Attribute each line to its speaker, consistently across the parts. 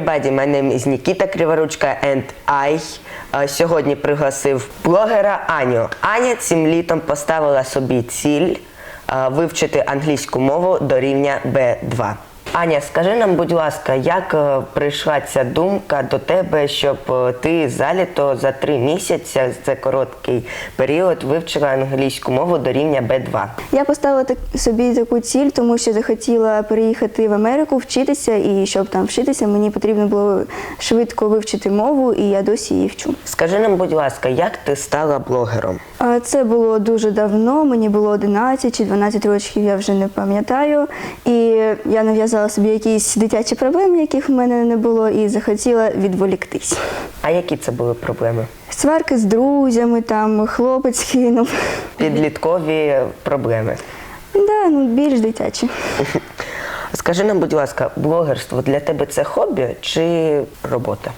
Speaker 1: Everybody, my name is Нікіта Криворучка and I е, сьогодні пригласив блогера Аню. Аня цим літом поставила собі ціль е, вивчити англійську мову до рівня B2. Аня, скажи нам, будь ласка, як е, прийшла ця думка до тебе, щоб е, ти за літо за три місяці, це короткий період, вивчила англійську мову до рівня B2?
Speaker 2: Я поставила так, собі таку ціль, тому що захотіла переїхати в Америку, вчитися, і щоб там вчитися, мені потрібно було швидко вивчити мову, і я досі її вчу.
Speaker 1: Скажи нам, будь ласка, як ти стала блогером?
Speaker 2: Це було дуже давно, мені було 11 чи 12 років, я вже не пам'ятаю. І я нав'язала собі якісь дитячі проблеми, яких в мене не було, і захотіла відволіктись.
Speaker 1: А які це були проблеми?
Speaker 2: Сварки з друзями, там хлопець кинув.
Speaker 1: Підліткові проблеми.
Speaker 2: Да, ну більш дитячі.
Speaker 1: Скажи нам, будь ласка, блогерство для тебе це хобі чи робота?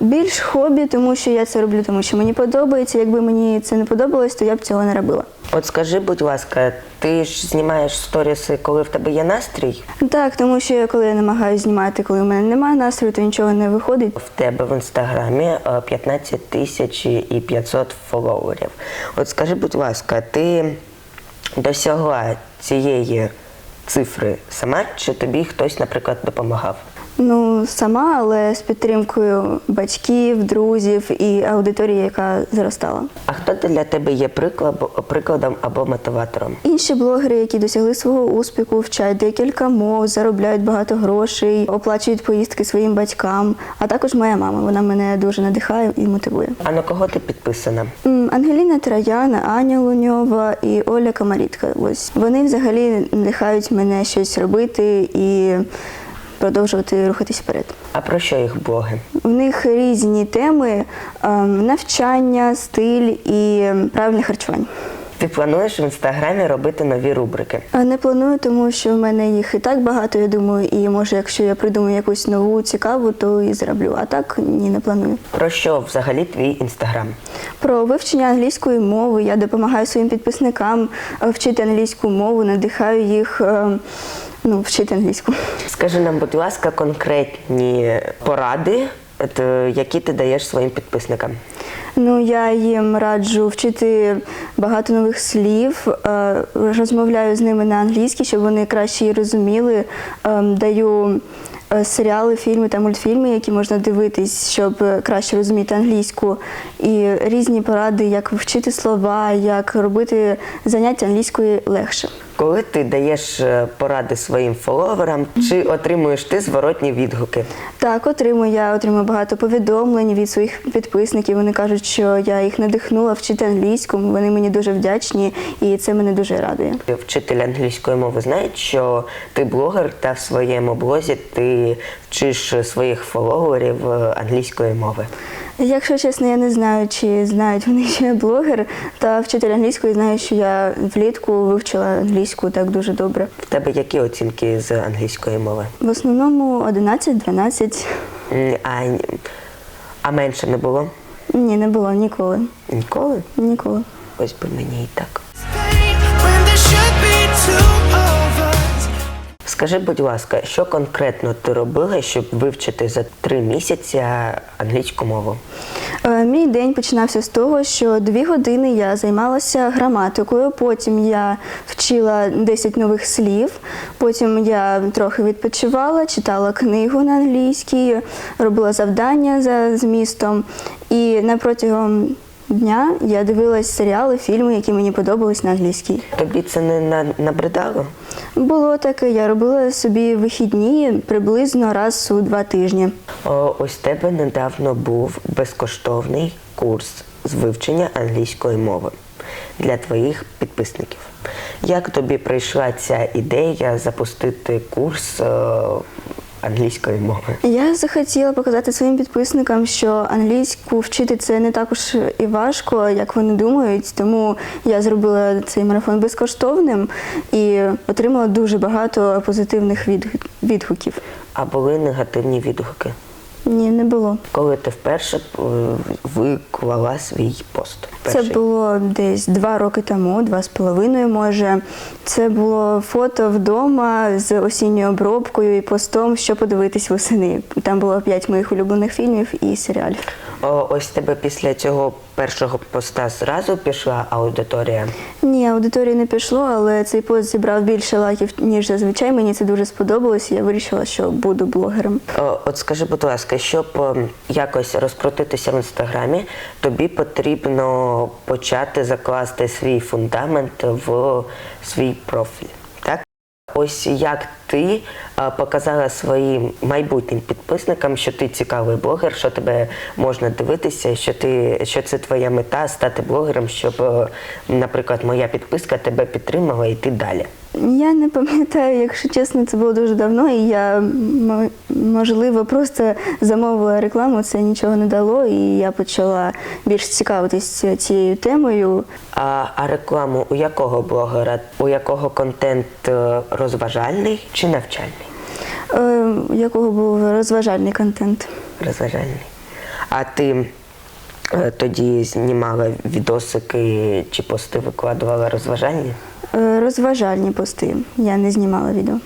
Speaker 2: Більш хобі, тому що я це роблю, тому що мені подобається. Якби мені це не подобалось, то я б цього не робила.
Speaker 1: От скажи, будь ласка, ти ж знімаєш сторіси, коли в тебе є настрій?
Speaker 2: Так, тому що коли я намагаюся знімати, коли в мене немає настрою, то нічого не виходить.
Speaker 1: В тебе в інстаграмі е, 15 тисяч і 500 фоловерів. От скажи, будь ласка, ти досягла цієї цифри сама, чи тобі хтось, наприклад, допомагав?
Speaker 2: Ну, сама, але з підтримкою батьків, друзів і аудиторії, яка зростала.
Speaker 1: А хто для тебе є приклад, прикладом або мотиватором?
Speaker 2: Інші блогери, які досягли свого успіху, вчать декілька мов, заробляють багато грошей, оплачують поїздки своїм батькам. А також моя мама. Вона мене дуже надихає і мотивує.
Speaker 1: А на кого ти підписана?
Speaker 2: Ангеліна Трояна, Аня Луньова і Оля Камарітка. Ось вони взагалі надихають мене щось робити і продовжувати рухатись вперед.
Speaker 1: А про що їх блоги?
Speaker 2: В них різні теми: ем, навчання, стиль і ем, правильне харчування.
Speaker 1: Ти плануєш в інстаграмі робити нові рубрики?
Speaker 2: А Не планую, тому що в мене їх і так багато, я думаю, і може, якщо я придумаю якусь нову цікаву, то і зроблю. А так ні, не планую.
Speaker 1: Про що взагалі твій інстаграм?
Speaker 2: Про вивчення англійської мови я допомагаю своїм підписникам е, вчити англійську мову, надихаю їх е, ну, вчити англійську.
Speaker 1: Скажи нам, будь ласка, конкретні поради, е, які ти даєш своїм підписникам.
Speaker 2: Ну, я їм раджу вчити багато нових слів, е, розмовляю з ними на англійській, щоб вони краще її розуміли. Ем, Даю е, серіали, фільми та мультфільми, які можна дивитись, щоб краще розуміти англійську. І різні поради, як вчити слова, як робити заняття англійської легше.
Speaker 1: Коли ти даєш е, поради своїм фоловерам, чи отримуєш ти зворотні відгуки?
Speaker 2: Так, отримую. Я отримую багато повідомлень від своїх підписників. Вони кажуть, що я їх надихнула вчити англійську. Вони мені дуже вдячні, і це мене дуже радує.
Speaker 1: Вчитель англійської мови знають, що ти блогер та в своєму блозі ти вчиш своїх фоловерів е, англійської мови.
Speaker 2: Якщо чесно, я не знаю, чи знають вони, що я блогер, та вчитель англійської знаю, що я влітку вивчила англійську так дуже добре.
Speaker 1: В тебе які оцінки з англійської мови?
Speaker 2: В основному 11-12.
Speaker 1: А, а менше не було?
Speaker 2: Ні, не було ніколи.
Speaker 1: Ніколи?
Speaker 2: Ніколи.
Speaker 1: Ось би мені і так. Скажи, будь ласка, що конкретно ти робила, щоб вивчити за три місяці англійську мову?
Speaker 2: Е, Мій день починався з того, що дві години я займалася граматикою, потім я вчила 10 нових слів, потім я трохи відпочивала, читала книгу на англійській, робила завдання за змістом. І на протягом дня я дивилась серіали, фільми, які мені подобались на англійській.
Speaker 1: Тобі це не на- набридало?
Speaker 2: Було таке, я робила собі вихідні приблизно раз у два тижні.
Speaker 1: О, ось тебе недавно був безкоштовний курс з вивчення англійської мови для твоїх підписників. Як тобі прийшла ця ідея запустити курс е, англійської мови?
Speaker 2: Я захотіла показати своїм підписникам, що англійську вчити це не також і важко, як вони думають. Тому я зробила цей марафон безкоштовним і отримала дуже багато позитивних відгуків.
Speaker 1: А були негативні відгуки?
Speaker 2: Не було.
Speaker 1: Коли ти вперше е, виклала свій пост?
Speaker 2: Це було десь два роки тому, два з половиною, може. Це було фото вдома з осінньою обробкою і постом, що подивитись восени. Там було п'ять моїх улюблених фільмів і серіалів.
Speaker 1: О, ось тебе після цього першого поста зразу пішла аудиторія.
Speaker 2: Ні, аудиторії не пішло, але цей пост зібрав більше лайків, ніж зазвичай. Мені це дуже сподобалось, і я вирішила, що буду блогером.
Speaker 1: О, От скажи, будь ласка, щоб якось розкрутитися в інстаграмі, тобі потрібно почати закласти свій фундамент в свій профіль. Так? Ось як ти е, показала своїм майбутнім підписникам, що ти цікавий блогер, що тебе можна дивитися, що ти що це твоя мета стати блогером, щоб, е, наприклад, моя підписка тебе підтримала і йти далі.
Speaker 2: Я не пам'ятаю, якщо чесно, це було дуже давно, і я можливо просто замовила рекламу, це нічого не дало, і я почала більш цікавитись цією темою.
Speaker 1: А, а рекламу у якого блогера, у якого контент е, розважальний чи навчальний?
Speaker 2: Е, якого був розважальний контент.
Speaker 1: Розважальний. А ти е, тоді знімала відосики чи пости викладувала розважальні?
Speaker 2: Е, розважальні пости. Я не знімала відео.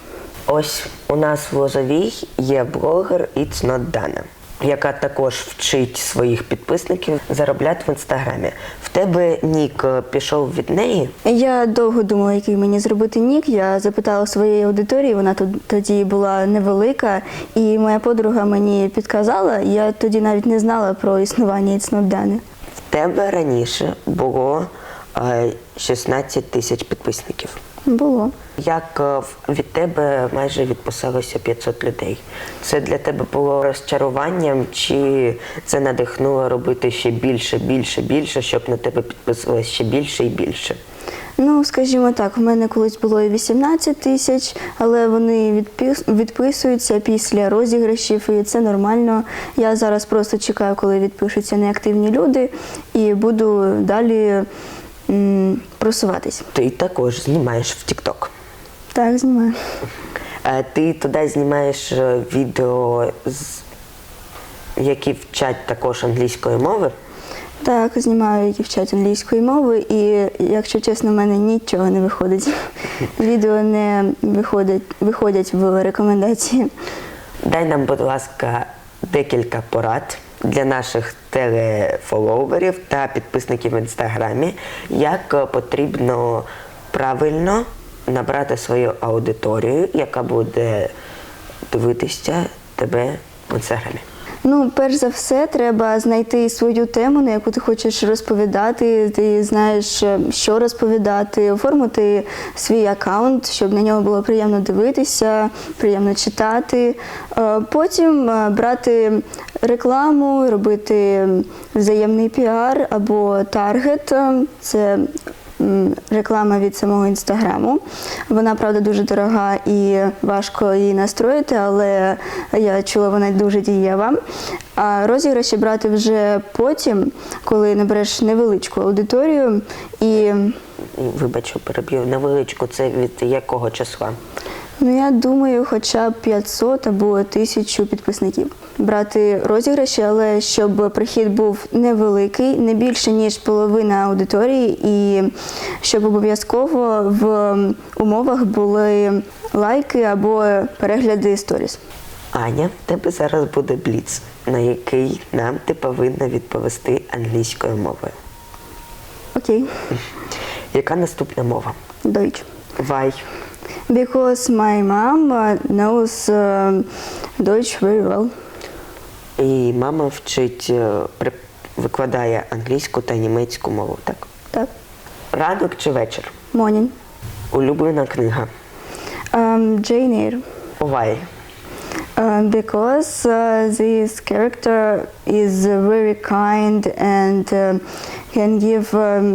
Speaker 1: Ось у нас в Лозовій є блогер It's Not Dana, яка також вчить своїх підписників заробляти в інстаграмі. В тебе нік е, пішов від неї.
Speaker 2: Я довго думала, який мені зробити нік. Я запитала своєї аудиторії, вона тут тоді була невелика, і моя подруга мені підказала. Я тоді навіть не знала про існування Not
Speaker 1: В тебе раніше було е, 16 тисяч підписників.
Speaker 2: Було.
Speaker 1: Як е, від тебе майже відписалося 500 людей. Це для тебе було розчаруванням, чи це надихнуло робити ще більше, більше, більше, щоб на тебе підписувалося ще більше і більше?
Speaker 2: Ну, скажімо так, в мене колись було і 18 тисяч, але вони відпис- відписуються після розіграшів, і це нормально. Я зараз просто чекаю, коли відпишуться неактивні люди, і буду далі м, просуватись.
Speaker 1: Ти також знімаєш в TikTok.
Speaker 2: Так, знімаю.
Speaker 1: Е, Ти туди знімаєш е, відео, з- які вчать також англійської мови.
Speaker 2: Так, знімаю які вчать англійської мови, і якщо чесно, в мене нічого не виходить. Відео не виходять, виходять в рекомендації.
Speaker 1: Дай нам, будь ласка, декілька порад для наших телефоловерів та підписників в інстаграмі, як е, потрібно правильно набрати свою аудиторію, яка буде дивитися тебе в інстаграмі.
Speaker 2: Ну, перш за все, треба знайти свою тему, на яку ти хочеш розповідати. Ти знаєш, е, що розповідати, оформити свій аккаунт, щоб на нього було приємно дивитися, приємно читати. Е, Потім брати рекламу, робити взаємний піар або таргет. Е, Це реклама від самого інстаграму. Вона, правда, дуже дорога і важко її настроїти, але я чула, вона дуже дієва. А розіграші брати вже потім, коли набереш невеличку аудиторію і.
Speaker 1: Вибачу, переб'ю невеличку, це від якого числа?
Speaker 2: Ну, я думаю, хоча б 500 або 1000 підписників. Брати розіграші, але щоб прихід був невеликий, не більше ніж половина аудиторії, і щоб обов'язково в умовах були лайки або перегляди сторіс.
Speaker 1: Аня, в тебе зараз буде бліц, на який нам ти повинна відповісти англійською мовою.
Speaker 2: Окей,
Speaker 1: Яка наступна мова?
Speaker 2: Deutsch.
Speaker 1: Why?
Speaker 2: Because my mom knows uh, Deutsch very well.
Speaker 1: І мама вчить, е, при- викладає англійську та німецьку мову, так?
Speaker 2: Так,
Speaker 1: Ранок чи вечір?
Speaker 2: morning.
Speaker 1: Улюблена книга.
Speaker 2: Um, Jane Eyre.
Speaker 1: Why?
Speaker 2: Uh, because uh, this character is very kind and uh, can give um,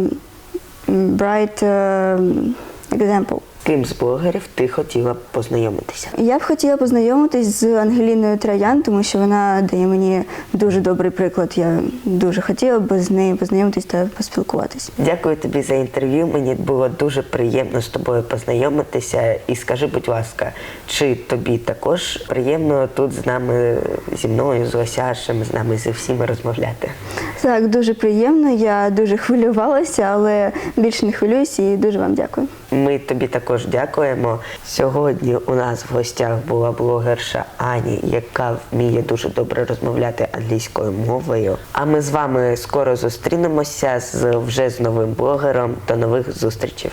Speaker 2: bright um, example.
Speaker 1: Ким з блогерів ти хотіла б познайомитися?
Speaker 2: Я б хотіла познайомитись з Ангеліною Троян, тому що вона дає мені дуже добрий приклад. Я дуже хотіла б з нею познайомитись та поспілкуватись.
Speaker 1: Дякую тобі за інтерв'ю. Мені було дуже приємно з тобою познайомитися. І скажи, будь ласка, чи тобі також приємно тут з нами, зі мною, з Лосяшем, з нами зі всіми розмовляти?
Speaker 2: Так, дуже приємно. Я дуже хвилювалася, але більше не хвилююсь і дуже вам дякую.
Speaker 1: Ми тобі також дякуємо. Сьогодні у нас в гостях була блогерша Ані, яка вміє дуже добре розмовляти англійською мовою. А ми з вами скоро зустрінемося з вже з новим блогером. До нових зустрічей.